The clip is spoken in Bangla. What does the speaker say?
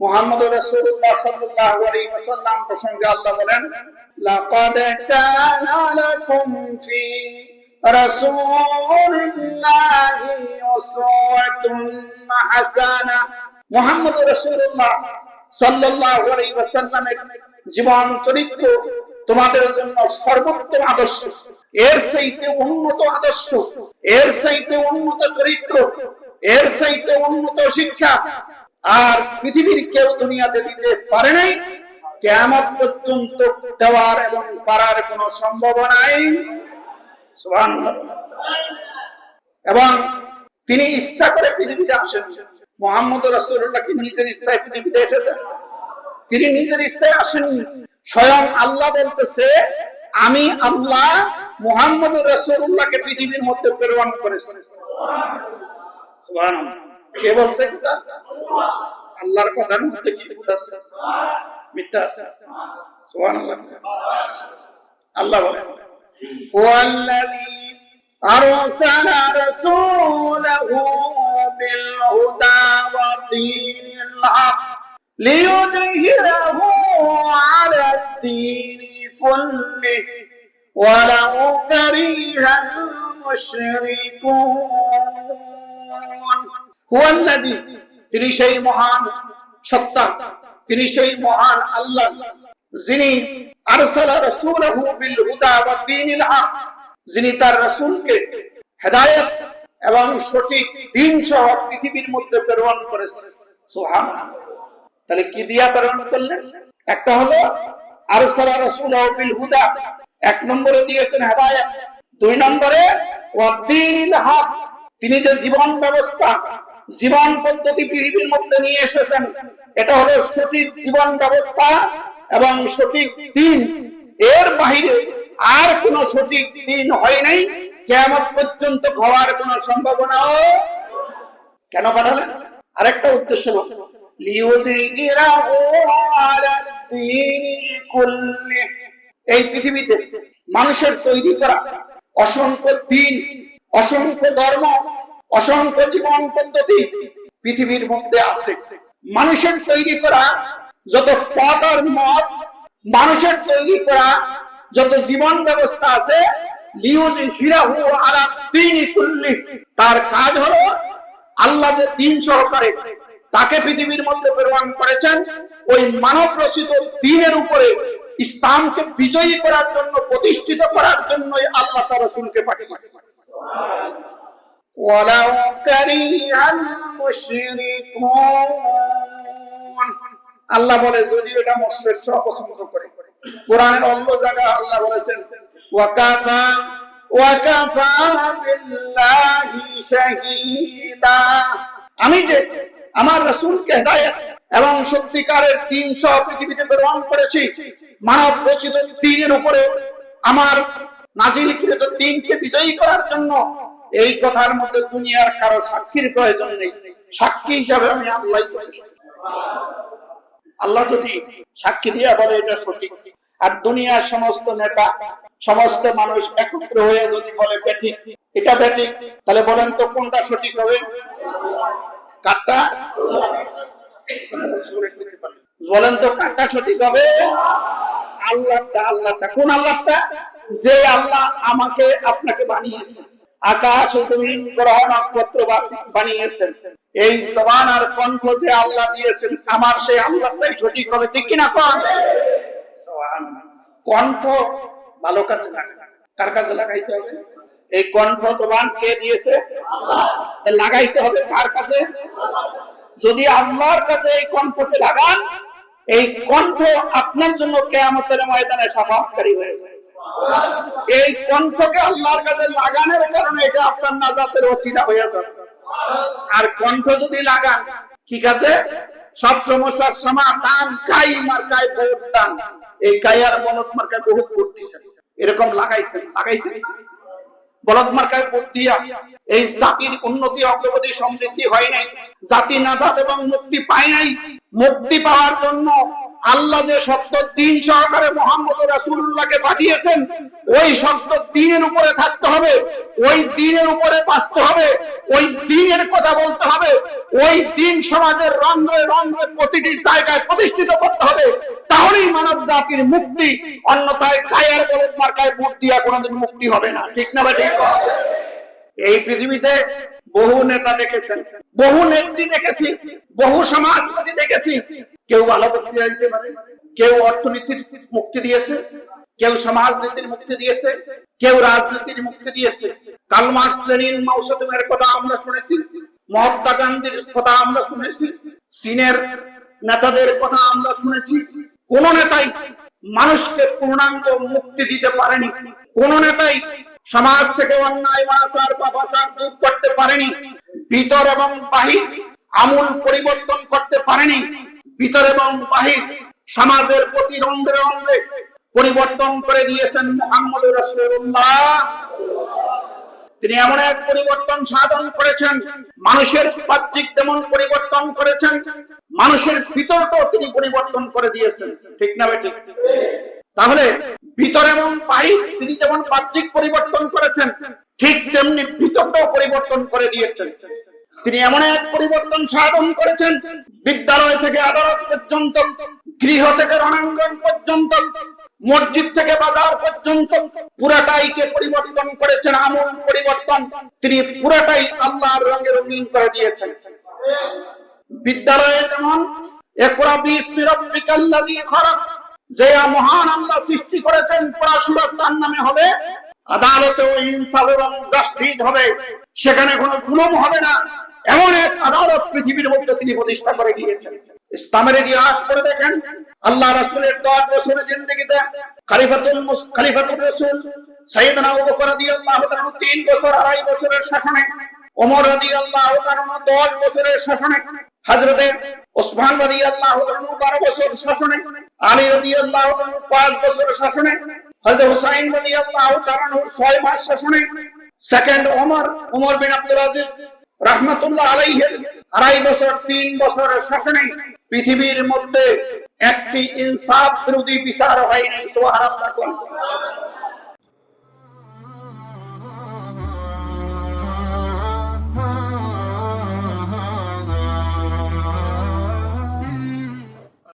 মুহাম্মদ রাসূলুল্লাহ সাল্লাল্লাহু আলাইহি ওয়াসাল্লাম প্রসঙ্গে আল্লাহ বলেন, লাকাদ ফি রাসূলিল্লাহি উসওয়াতুন হাসানা। মুহাম্মদ রাসূলুল্লাহ সাল্লাল্লাহু আলাইহি ওয়াসাল্লামের জীবন চরিত্র তোমাদের জন্য সর্বোত্তম আদর্শ। এর চাইতে উন্নত আদর্শ, এর চাইতে উন্নত চরিত্র, এর চাইতে উন্নত শিক্ষা আর পৃথিবীর কেউ দুনিয়াতে দিতে পারে নাই। কেমন পর্যন্ত দেওয়ার এবং পারার কোন সম্ভাবনাই এবং তিনি ইচ্ছা করে পৃথিবীতে আসেন। মোহাম্মদ রাসূলুল্লাহ কি নিজের ইচ্ছায় পৃথিবীতে এসেছেন। তিনি নিজের ইচ্ছায় আসেননি স্বয়ং আল্লাহ বলতেছে, আমি আল্লাহ মোহাম্মদ রাসূলুল্লাহকে পৃথিবীর মধ্যে প্রেরণ করেছি। সুবহানাল্লাহ। কে বলছে কথা আল্লাহর কথার মধ্যে কি ভুল আছে মিথ্যা আছে সুবহানাল্লাহ আল্লাহ বলেন والذي أرسل رسوله بالهدى ودين الحق ليظهره على الدين كله ولو كره المشركون তিনি সেই মহান সত্তা, তিনি সেই মহান আল্লাহ, যিনি যিনি তার এবং সঠিক দিন সহ পৃথিবীর মধ্যে প্রেরণ করেছে তাহলে কি দিয়া প্রেরণ করলেন? একটা হলো আরসালা রসুল বিল হুদা, এক নম্বরে দিয়েছেন হেদায়ত, দুই নম্বরে তিনি যে জীবন ব্যবস্থা জীবন পদ্ধতি পৃথিবীর মধ্যে নিয়ে এসেছেন। এটা হলো সঠিক জীবন ব্যবস্থা এবং সঠিক দিন। এর বাহিরে আর কোন সঠিক দিন হয় নাই। কেমন পর্যন্ত হওয়ার কোন সম্ভাবনাও কেন পাঠালেন? আরেকটা উদ্দেশ্য। এই পৃথিবীতে মানুষের তৈরি করা অসংখ্য দিন, অসংখ্য ধর্ম অসংখ্য জীবন পদ্ধতি পৃথিবীর মধ্যে আছে। মানুষের তৈরি করা যত পথ আর মত, মানুষের তৈরি করা যত জীবন ব্যবস্থা আছে তার কাজ হলো আল্লাহ যে দিন সহকারে তাকে পৃথিবীর মধ্যে প্রেরণ করেছেন, ওই মানব রচিত দিনের উপরে ইসলামকে বিজয়ী করার জন্য, প্রতিষ্ঠিত করার জন্যই আল্লাহ তার রসুলকে পাঠিয়েছেন। ولو كره المشركون আল্লাহ বলে যদি এটা মুশরিকরা পছন্দ করে কোরআনের অন্য জায়গায় আল্লাহ বলেছেন ওয়াকাফা ওয়াকাফা বিল্লাহি শাহীদা আমি যে আমার রাসূলকে হেদায়েত এবং সত্যিকারের দিন সহ পৃথিবীতে প্রেরণ করেছি মানব রচিত দিনের উপরে আমার নাজিলকৃত দিনকে বিজয়ী করার জন্য এই কথার মধ্যে দুনিয়ার কারও সাক্ষীর প্রয়োজন নেই। সাক্ষী হিসাবে আমি আল্লাহ আল্লাহ যদি সাক্ষী দিয়া বলে, এটা সঠিক। আর দুনিয়ার সমস্ত নেতা, সমস্ত মানুষ একত্র হয়ে যদি বলে, বেঠিক। এটা বেঠিক। তাহলে বলেন তো, কোনটা সঠিক হবে? কারটা? বলেন তো, কারটা সঠিক হবে? আল্লাহটা আল্লাহটা। কোন আল্লাহটা? যে আল্লাহ আমাকে আপনাকে বানিয়েছে। আকাশ জমিন গ্রহ নক্ষত্র বানিয়েছেন। এই আর কণ্ঠ যে আল্লাহ দিয়েছেন, আমার সেই আল্লাহটাই সঠিক হবে, ঠিক কিনা কণ্ঠ ভালো কার লাগাইতে হবে? এই কণ্ঠ কে দিয়েছে? লাগাইতে হবে কার কাছে যদি আল্লাহর কাছে এই কণ্ঠকে লাগান, এই কণ্ঠ আপনার জন্য কেয়ামতের ময়দানে সাফাতকারী হয়ে যায় এই কণ্ঠকে আল্লাহর কাছে লাগানোর কারণে এটা আপনার নাজাতের ওসিলা হয়ে যাবে। আর কণ্ঠ যদি লাগান, ঠিক আছে? সব সমস্যার সমাধান কাই মার্কায় ভোট দান। এই কাইয়ার বলদ মার্কায় বহুত ভোট এরকম লাগাইছেন লাগাইছেন? বলদ মার্কায় ভোট দিয়া এই জাতির উন্নতি, অগ্রগতি, সমৃদ্ধি হয় নাই। জাতি নাজাত এবং মুক্তি পায় নাই। মুক্তি পাওয়ার জন্য আল্লাহ যে সত্য দিন সহকারে মোহাম্মদ রাসূলুল্লাহকে পাঠিয়েছেন, ওই সত্য দিনের উপরে থাকতে হবে, ওই দিনের উপরে বাঁচতে হবে, ওই দিনের কথা বলতে হবে, ওই দিন সমাজের রন্ধ্রে রন্ধ্রে প্রতিটি জায়গায় প্রতিষ্ঠিত করতে হবে। তাহলেই মানব জাতির মুক্তি, অন্যথায় কায়ার বলে মার্কায় ভোট দিয়া কোনোদিন মুক্তি হবে না। ঠিক না বা ঠিক এই পৃথিবীতে বহু নেতা দেখেছেন, বহু নেত্রী দেখেছি, বহু সমাজবাদী দেখেছি কেউ ভালো দিতে পারে, কেউ অর্থনীতির মুক্তি দিয়েছে, কেউ সমাজনীতির মুক্তি দিয়েছে, কেউ রাজনীতির মুক্তি দিয়েছে। কার্ল মার্কস, লেনিন মাউসেতুমের কথা আমরা শুনেছি, মহাত্মা গান্ধীর কথা আমরা শুনেছি, চীনের নেতাদের কথা আমরা শুনেছি। কোন নেতাই মানুষকে পূর্ণাঙ্গ মুক্তি দিতে পারেনি। কোন নেতাই সমাজ থেকে অন্যায় অনাচার পাপাচার দূর করতে পারেনি। ভিতর এবং বাহির আমূল পরিবর্তন করতে পারেনি। ভিতর এবং বাহির সমাজের প্রতি রন্ধ্রে রন্ধ্রে পরিবর্তন করে দিয়েছেন মোহাম্মদ রসুল্লাহ তিনি এমন এক পরিবর্তন সাধন করেছেন, মানুষের বাহ্যিক যেমন পরিবর্তন করেছেন, মানুষের ভিতরটাও তিনি পরিবর্তন করে দিয়েছেন। ঠিক না বেঠিক তাহলে ভিতর এবং বাহির তিনি যেমন বাহ্যিক পরিবর্তন করেছেন, ঠিক তেমনি ভিতরটাও পরিবর্তন করে দিয়েছেন। তিনি এমন এক পরিবর্তন সাধন করেছেন, বিদ্যালয় থেকে আদালত পর্যন্ত, গৃহ থেকে রণাঙ্গন পর্যন্ত, মসজিদ থেকে বাজার পর্যন্ত পুরাটাইকে পরিবর্তন করেছেন, আমূল পরিবর্তন। তিনি পুরাটাই আল্লাহর রঙে রঙিন করে দিয়েছেন। বিদ্যালয়ে যেমন, একরা বিশ রব্বিকাল্লাযী খালাক যে মহান আল্লাহ সৃষ্টি করেছেন পড়াশোনা তার নামে হবে আদালতে ওই ইনসাফ এবং জাস্টিস হবে। সেখানে কোনো জুলুম হবে না। এমন এক আদালত পৃথিবীর মধ্যে তিনি প্রতিষ্ঠা করে গিয়েছেন ইসলামের ইতিহাস করে দেখেন। আল্লাহ রাসূলের দশ বছরের জিন্দগিতে খলিফাতুল খলিফাতুল রাসূল সাইয়েদনা আবু বকর রাদিয়াল্লাহু তাআলা তিন বছর আড়াই বছরের শাসনে, ওমর রাদিয়াল্লাহু তাআলা দশ বছরের শাসনে, হযরতে ওসমান রাদিয়াল্লাহু তাআলা বারো বছর শাসনে, আলী রাদিয়াল্লাহু তাআলা পাঁচ বছর শাসনে, হযরত হুসাইন রাদিয়াল্লাহু তাআলা ছয় মাস শাসনে সেকেন্ড ওমর ওমর বিন আব্দুল আজিজ রাহমাতুল্লাহ আলাইহের আড়াই বছর, তিন বছরের শাসনে পৃথিবীর মধ্যে একটি ইনসাফ বিরোধী বিচার হয়নি, সুবহানাল্লাহ।